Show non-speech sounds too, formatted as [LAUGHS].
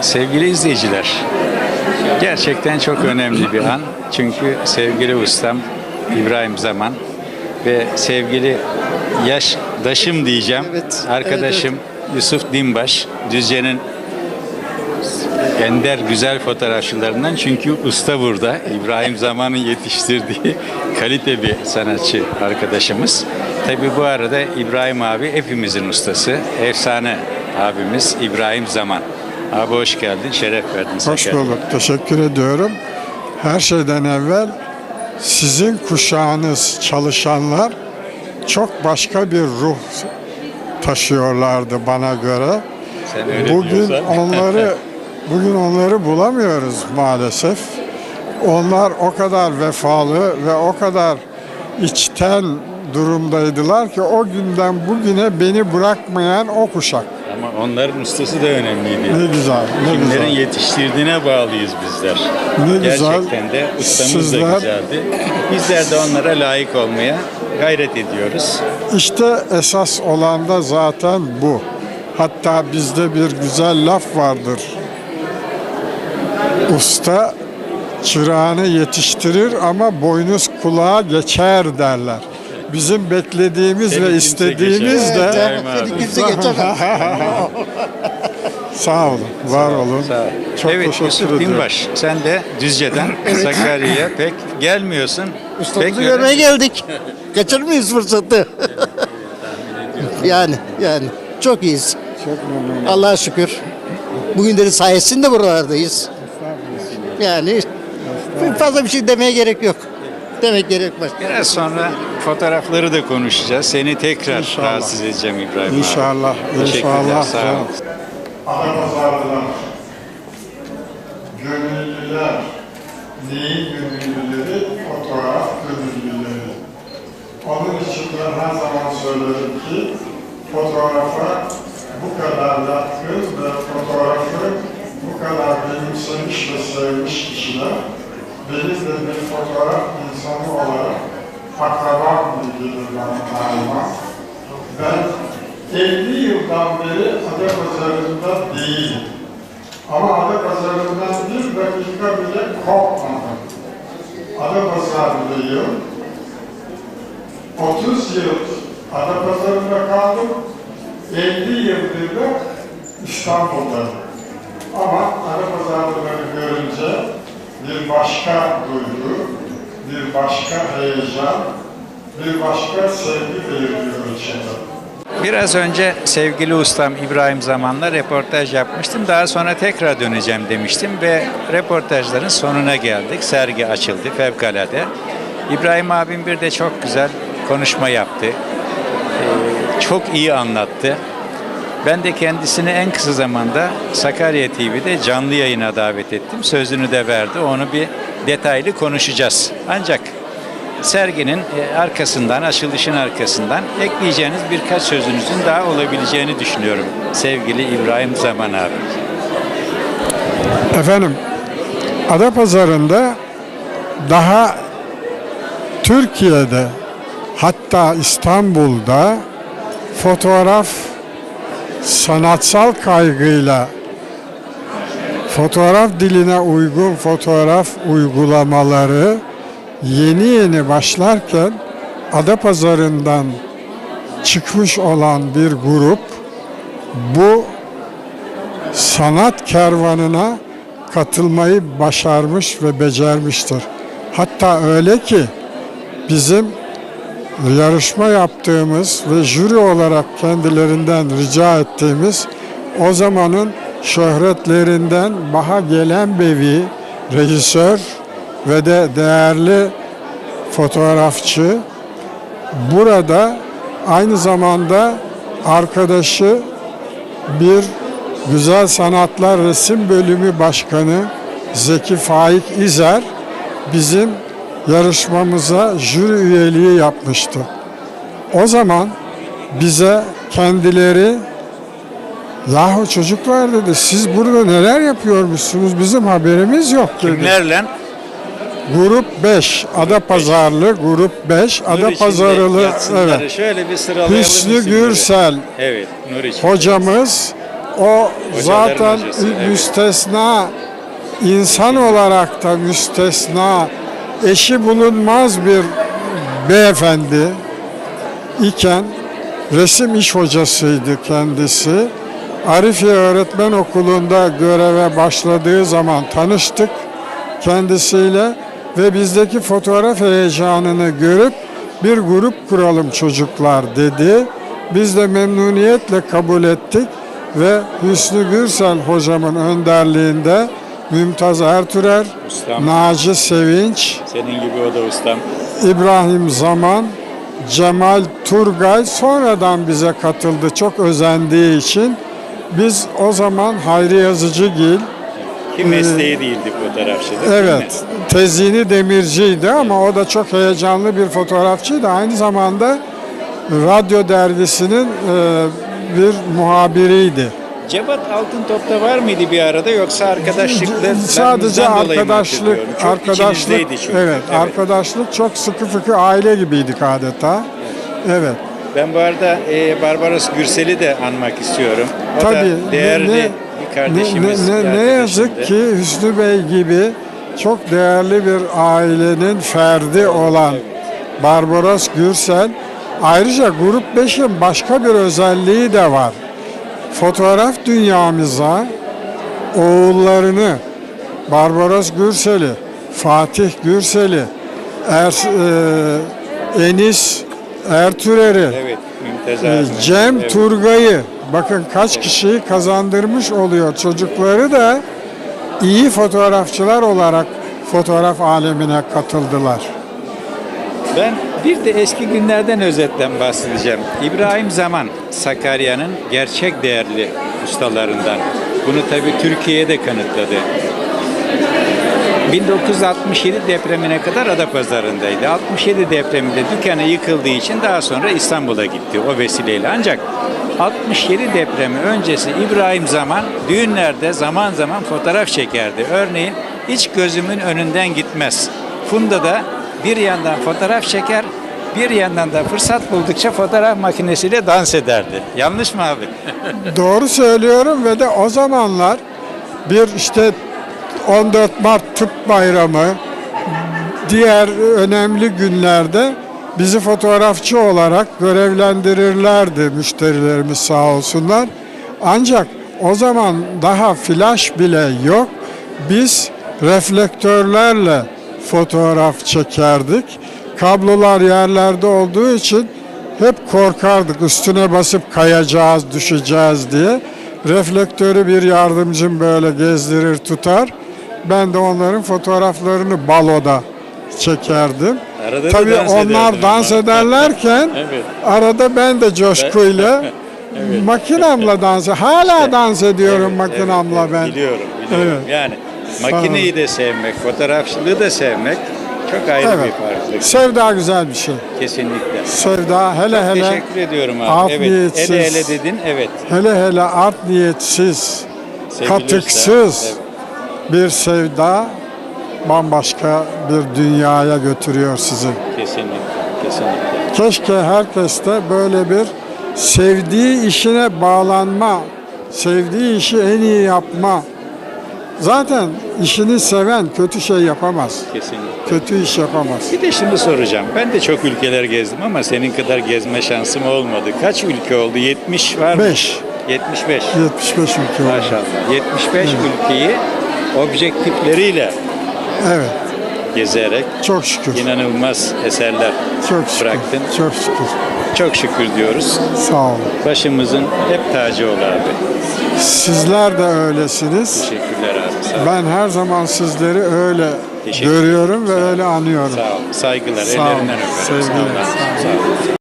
Sevgili izleyiciler, gerçekten çok önemli bir an. Çünkü sevgili ustam İbrahim Zaman ve sevgili yaşdaşım diyeceğim, Evet, arkadaşım Yusuf Dimbaş, Düzce'nin ender güzel fotoğrafçılarından çünkü usta burada. İbrahim Zaman'ın yetiştirdiği kalite bir sanatçı arkadaşımız. Tabi bu arada İbrahim abi hepimizin ustası. Efsane abimiz İbrahim Zaman. Abi hoş geldin, şeref verdin. Hoş Sakarya. bulduk. Teşekkür ediyorum. Her şeyden evvel sizin kuşağınız çalışanlar çok başka bir ruh taşıyorlardı bana göre. Sen öyle Bugün diyorsan. [LAUGHS] onları bugün onları bulamıyoruz maalesef. Onlar o kadar vefalı ve o kadar içten durumdaydılar ki o günden bugüne beni bırakmayan o kuşak. Ama onların ustası da önemliydi. Ne güzel, ne Kimlerin güzel. yetiştirdiğine bağlıyız bizler. Ne güzel. Gerçekten de ustamız da Sizler- güzeldi. Bizler de onlara layık olmaya gayret ediyoruz. İşte esas olan da zaten bu. Hatta bizde bir güzel laf vardır. Usta çırağını yetiştirir ama boynuz kulağa geçer derler. Bizim beklediğimiz Seni ve kimse istediğimiz geçemez. de Evet. Seni kimse [LAUGHS] geçemez. sağ olun, var olun. Sağ ol. Çok evet teşekkür Yusuf ediyorum. Dinbaş, sen de Düzce'den Sakarya'ya pek gelmiyorsun. pek Ustamızı göre- görmeye geldik. Kaçırır mıyız fırsatı? yani yani çok iyiyiz. Çok memnunum. Allah'a şükür. Bugünlerin sayesinde buralardayız. Yani fazla bir şey demeye gerek yok. Demek gerek var. Biraz sonra fotoğrafları da konuşacağız. Seni tekrar İnşallah. rahatsız edeceğim İbrahim abi. İnşallah, Teşekkürler, inşallah. sağ ol. canım. Adapazarlılar, gönüllüler, neyin gönüllüleri? Fotoğraf gönüllüleri. Onun için ben her zaman söylerim ki fotoğrafa bu kadar yatkın ve fotoğrafı bu kadar benimsemiş ve sevmiş kişiler benim de bir fotoğraf insanı olarak bana daima. Ben 50 yıldan beri Adapazarı'nda değilim. Ama Adapazarı'ndan bir dakika bile kopmadım. Adapazarı'dayım. 30 yıl Adapazarı'nda kaldım. 50 yıldır da İstanbul'dayım. Ama Adapazarı'ları görünce bir başka duygu, bir başka heyecan, bir başka sevgi belirliyor içimde. Biraz önce sevgili ustam İbrahim Zaman'la reportaj yapmıştım. Daha sonra tekrar döneceğim demiştim ve reportajların sonuna geldik. Sergi açıldı fevkalade. İbrahim abim bir de çok güzel konuşma yaptı. Ee, çok iyi anlattı. Ben de kendisini en kısa zamanda Sakarya TV'de canlı yayına davet ettim. Sözünü de verdi. Onu bir detaylı konuşacağız. Ancak serginin e, arkasından, açılışın arkasından ekleyeceğiniz birkaç sözünüzün daha olabileceğini düşünüyorum. Sevgili İbrahim Zaman abi. Efendim, Adapazarı'nda daha Türkiye'de hatta İstanbul'da fotoğraf sanatsal kaygıyla fotoğraf diline uygun fotoğraf uygulamaları yeni yeni başlarken Adapazarı'ndan çıkmış olan bir grup bu sanat kervanına katılmayı başarmış ve becermiştir. Hatta öyle ki bizim yarışma yaptığımız ve jüri olarak kendilerinden rica ettiğimiz o zamanın şöhretlerinden Baha Gelenbevi rejisör ve de değerli fotoğrafçı burada aynı zamanda arkadaşı bir Güzel Sanatlar Resim Bölümü Başkanı Zeki Faik İzer bizim yarışmamıza jüri üyeliği yapmıştı. O zaman bize kendileri yahu çocuklar dedi siz burada neler yapıyormuşsunuz bizim haberimiz yok dedi. Kimlerle? Grup 5 Adapazarlı grup 5 Nur içinde Adapazarılı yatsınları evet. Şöyle bir sıralayalım. Hüsnü. Gürsel Evet, Nur içinde. hocamız O zaten hocası, evet. müstesna, insan olarak da müstesna, eşi bulunmaz bir beyefendi iken resim iş hocasıydı kendisi. Arifiye Öğretmen Okulu'nda göreve başladığı zaman tanıştık kendisiyle ve bizdeki fotoğraf heyecanını görüp bir grup kuralım çocuklar dedi. Biz de memnuniyetle kabul ettik ve Hüsnü Gürsel hocamın önderliğinde Mümtaz Ertürer, Ustam. Naci Sevinç, Senin gibi o da ustam. İbrahim Zaman, Cemal Turgay sonradan bize katıldı çok özendiği için. Biz o zaman Hayri Yazıcıgil, Ki mesleği değildi fotoğrafçılık. evet tezini demirciydi ama o da çok heyecanlı bir fotoğrafçıydı. Aynı zamanda radyo dergisinin e, bir muhabiriydi. Cevat Altıntop'ta var mıydı bir arada yoksa arkadaşlıkla Sadece arkadaşlık, arkadaşlık, çünkü. evet, arkadaşlık çok sıkı fıkı aile gibiydik adeta. Evet. Ben bu arada e, Barbaros Gürsel'i de anmak istiyorum. O Tabii da değerli ne, bir kardeşimiz. ne, ne, ne yazık ki Hüsnü Bey gibi çok değerli bir ailenin ferdi olan Barbaros Gürsel ayrıca Grup 5'in başka bir özelliği de var. Fotoğraf dünyamıza oğullarını Barbaros Gürsel'i, Fatih Gürsel'i, er, e, Enis Ertürer'i, Evet. Cem Evet. Turgay'ı bakın kaç kişiyi kazandırmış oluyor. Çocukları da iyi fotoğrafçılar olarak fotoğraf alemine katıldılar. Ben bir de eski günlerden özetten bahsedeceğim. İbrahim Zaman, Sakarya'nın gerçek değerli ustalarından. Bunu tabii Türkiye'ye de kanıtladı. 1967 depremine kadar Adapazarı'ndaydı. 67 depreminde dükkanı yıkıldığı için daha sonra İstanbul'a gitti o vesileyle. Ancak 67 depremi öncesi İbrahim Zaman düğünlerde zaman zaman fotoğraf çekerdi. Örneğin hiç gözümün önünden gitmez. Funda da bir yandan fotoğraf çeker, bir yandan da fırsat buldukça fotoğraf makinesiyle dans ederdi. Yanlış mı abi? [LAUGHS] Doğru söylüyorum ve de o zamanlar bir işte 14 Mart Tıp Bayramı diğer önemli günlerde bizi fotoğrafçı olarak görevlendirirlerdi müşterilerimiz sağ olsunlar. Ancak o zaman daha flash bile yok. Biz reflektörlerle fotoğraf çekerdik. Kablolar yerlerde olduğu için hep korkardık üstüne basıp kayacağız, düşeceğiz diye. Reflektörü bir yardımcım böyle gezdirir tutar. Ben de onların fotoğraflarını baloda çekerdim. Arada da Tabii dans onlar ederdin dans ederlerken [LAUGHS] Evet. arada ben de coşkuyla [LAUGHS] makinamla dans Hala dans ediyorum Evet, makinamla evet, ben. Biliyorum, biliyorum. Evet. Yani makineyi de sevmek, fotoğrafçılığı da sevmek çok ayrı Evet. bir farklılık. Sevda güzel bir şey. Kesinlikle. Sevda hele hele Teşekkür ediyorum abi. art evet. niyetsiz. Ele ele dedin. Evet. hele hele art niyetsiz, Sevilirse, katıksız evet, bir sevda bambaşka bir dünyaya götürüyor sizi. kesinlikle. Kesinlikle. Keşke herkes de böyle bir sevdiği işine bağlanma, sevdiği işi en iyi yapma. Zaten işini seven kötü şey yapamaz. Kesinlikle. Kötü iş yapamaz. Bir de şimdi soracağım. Ben de çok ülkeler gezdim ama senin kadar gezme şansım olmadı. Kaç ülke oldu? 70 var mı? 5. 75. 75 ülke oldu. Maşallah. 75 ülkeyi objektifleriyle Evet. gezerek Çok şükür. inanılmaz eserler Çok şükür. bıraktın. Çok şükür. Çok şükür diyoruz. Sağ olun. Başımızın hep tacı ol abi. Sizler de öylesiniz. Teşekkürler abi. Sağ ol. Ben her zaman sizleri öyle Teşekkür görüyorum ve öyle anıyorum. Sağ ol. Saygılar. Sağ ol. Ellerinden öperim. Sevgiler. Sağ ol. Sağ ol.